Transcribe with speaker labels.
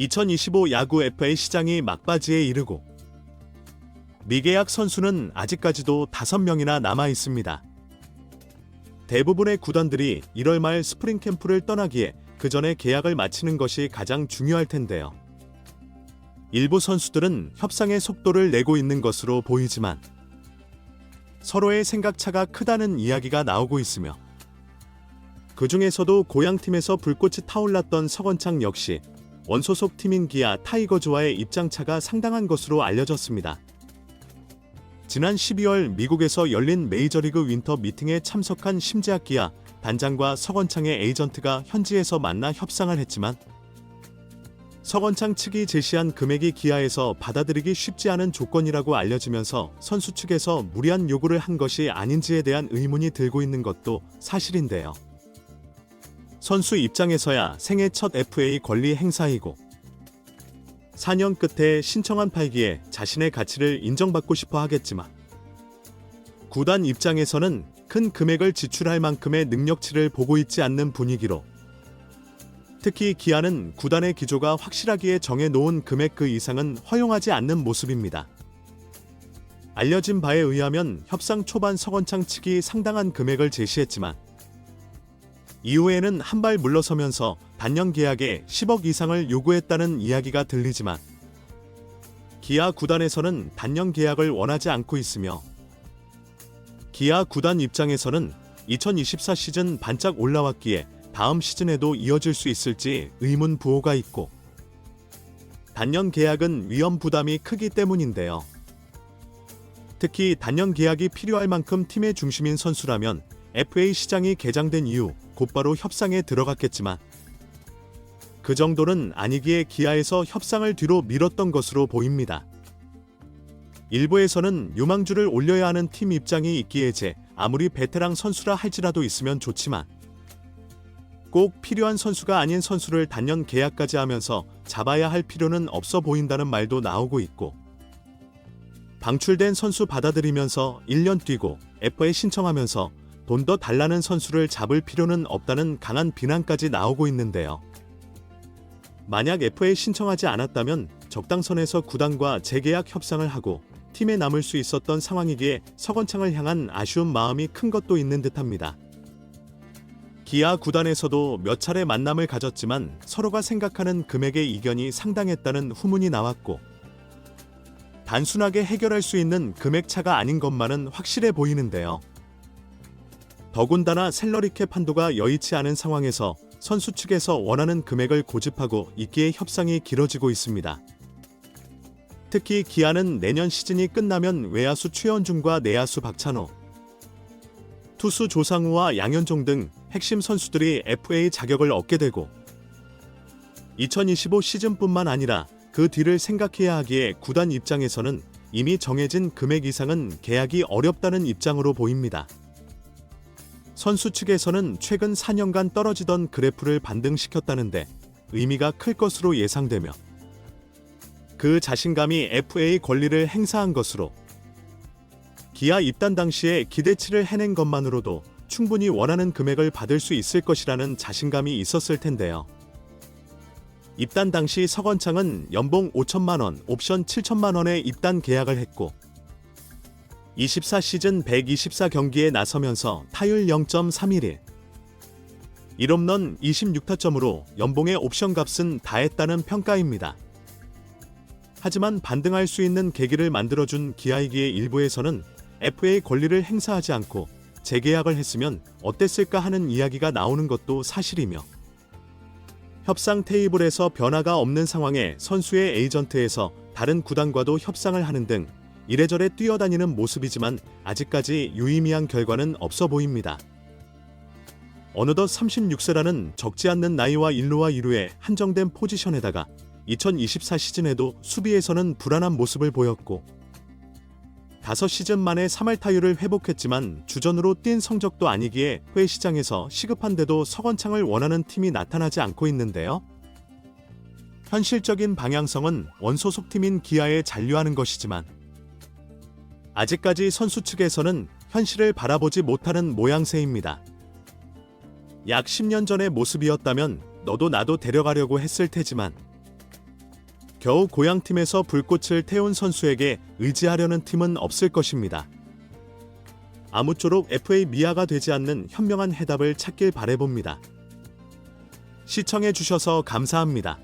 Speaker 1: 2025 야구 FA 시장이 막바지에 이르고 미계약 선수는 아직까지도 5명이나 남아 있습니다. 대부분의 구단들이 1월 말 스프링 캠프를 떠나기에 그 전에 계약을 마치는 것이 가장 중요할 텐데요. 일부 선수들은 협상의 속도를 내고 있는 것으로 보이지만 서로의 생각차가 크다는 이야기가 나오고 있으며 그 중에서도 고향팀에서 불꽃이 타올랐던 서건창 역시 원소속 팀인 기아 타이거즈와의 입장차가 상당한 것으로 알려졌습니다. 지난 12월 미국에서 열린 메이저리그 윈터 미팅에 참석한 심재학 기아 단장과 서건창의 에이전트가 현지에서 만나 협상을 했지만 서건창 측이 제시한 금액이 기아에서 받아들이기 쉽지 않은 조건이라고 알려지면서 선수 측에서 무리한 요구를 한 것이 아닌지에 대한 의문이 들고 있는 것도 사실인데요. 선수 입장에서야 생애 첫 FA 권리 행사이고 4년 끝에 신청한 팔기에 자신의 가치를 인정받고 싶어 하겠지만 구단 입장에서는 큰 금액을 지출할 만큼의 능력치를 보고 있지 않는 분위기로 특히 기아는 구단의 기조가 확실하기에 정해놓은 금액 그 이상은 허용하지 않는 모습입니다. 알려진 바에 의하면 협상 초반 서건창 측이 상당한 금액을 제시했지만 이후에는 한 발 물러서면서 단년 계약에 10억 이상을 요구했다는 이야기가 들리지만 기아 구단에서는 단년 계약을 원하지 않고 있으며 기아 구단 입장에서는 2024 시즌 반짝 올라왔기에 다음 시즌에도 이어질 수 있을지 의문 부호가 있고 단년 계약은 위험 부담이 크기 때문인데요. 특히 단년 계약이 필요할 만큼 팀의 중심인 선수라면 FA 시장이 개장된 이후 곧바로 협상에 들어갔겠지만 그 정도는 아니기에 기아에서 협상을 뒤로 미뤘던 것으로 보입니다. 일부에서는 유망주를 올려야 하는 팀 입장이 있기에 제 아무리 베테랑 선수라 할지라도 있으면 좋지만 꼭 필요한 선수가 아닌 선수를 단년 계약까지 하면서 잡아야 할 필요는 없어 보인다는 말도 나오고 있고 방출된 선수 받아들이면서 1년 뛰고 FA 신청하면서 돈 더 달라는 선수를 잡을 필요는 없다는 강한 비난까지 나오고 있는데요. 만약 FA 신청하지 않았다면 적당선에서 구단과 재계약 협상을 하고 팀에 남을 수 있었던 상황이기에 서건창을 향한 아쉬운 마음이 큰 것도 있는 듯합니다. 기아 구단에서도 몇 차례 만남을 가졌지만 서로가 생각하는 금액의 이견이 상당했다는 후문이 나왔고 단순하게 해결할 수 있는 금액 차가 아닌 것만은 확실해 보이는데요. 더군다나 셀러리캡 한도가 여의치 않은 상황에서 선수 측에서 원하는 금액을 고집하고 있기에 협상이 길어지고 있습니다. 특히 기아는 내년 시즌이 끝나면 외야수 최원중과 내야수 박찬호, 투수 조상우와 양현종 등 핵심 선수들이 FA 자격을 얻게 되고 2025 시즌뿐만 아니라 그 뒤를 생각해야 하기에 구단 입장에서는 이미 정해진 금액 이상은 계약이 어렵다는 입장으로 보입니다. 선수 측에서는 최근 4년간 떨어지던 그래프를 반등시켰다는데 의미가 클 것으로 예상되며 그 자신감이 FA 권리를 행사한 것으로 기아 입단 당시에 기대치를 해낸 것만으로도 충분히 원하는 금액을 받을 수 있을 것이라는 자신감이 있었을 텐데요. 입단 당시 서건창은 연봉 5천만 원, 옵션 7천만 원의 입단 계약을 했고 24 시즌 124 경기에 나서면서 타율 0.311, 1홈런 26타점으로 연봉의 옵션 값은 다했다는 평가입니다. 하지만 반등할 수 있는 계기를 만들어준 기아이기의 일부에서는 FA 권리를 행사하지 않고 재계약을 했으면 어땠을까 하는 이야기가 나오는 것도 사실이며 협상 테이블에서 변화가 없는 상황에 선수의 에이전트에서 다른 구단과도 협상을 하는 등 이래저래 뛰어다니는 모습이지만 아직까지 유의미한 결과는 없어 보입니다. 어느덧 36세라는 적지 않는 나이와 일루와 이루에 한정된 포지션에다가 2024 시즌에도 수비에서는 불안한 모습을 보였고 5시즌 만에 3할 타율을 회복했지만 주전으로 뛴 성적도 아니기에 회 시장에서 시급한데도 서건창을 원하는 팀이 나타나지 않고 있는데요. 현실적인 방향성은 원소속 팀인 기아에 잔류하는 것이지만 아직까지 선수 측에서는 현실을 바라보지 못하는 모양새입니다. 약 10년 전의 모습이었다면 너도 나도 데려가려고 했을 테지만 겨우 고향팀에서 불꽃을 태운 선수에게 의지하려는 팀은 없을 것입니다. 아무쪼록 FA 미아가 되지 않는 현명한 해답을 찾길 바래봅니다. 시청해 주셔서 감사합니다.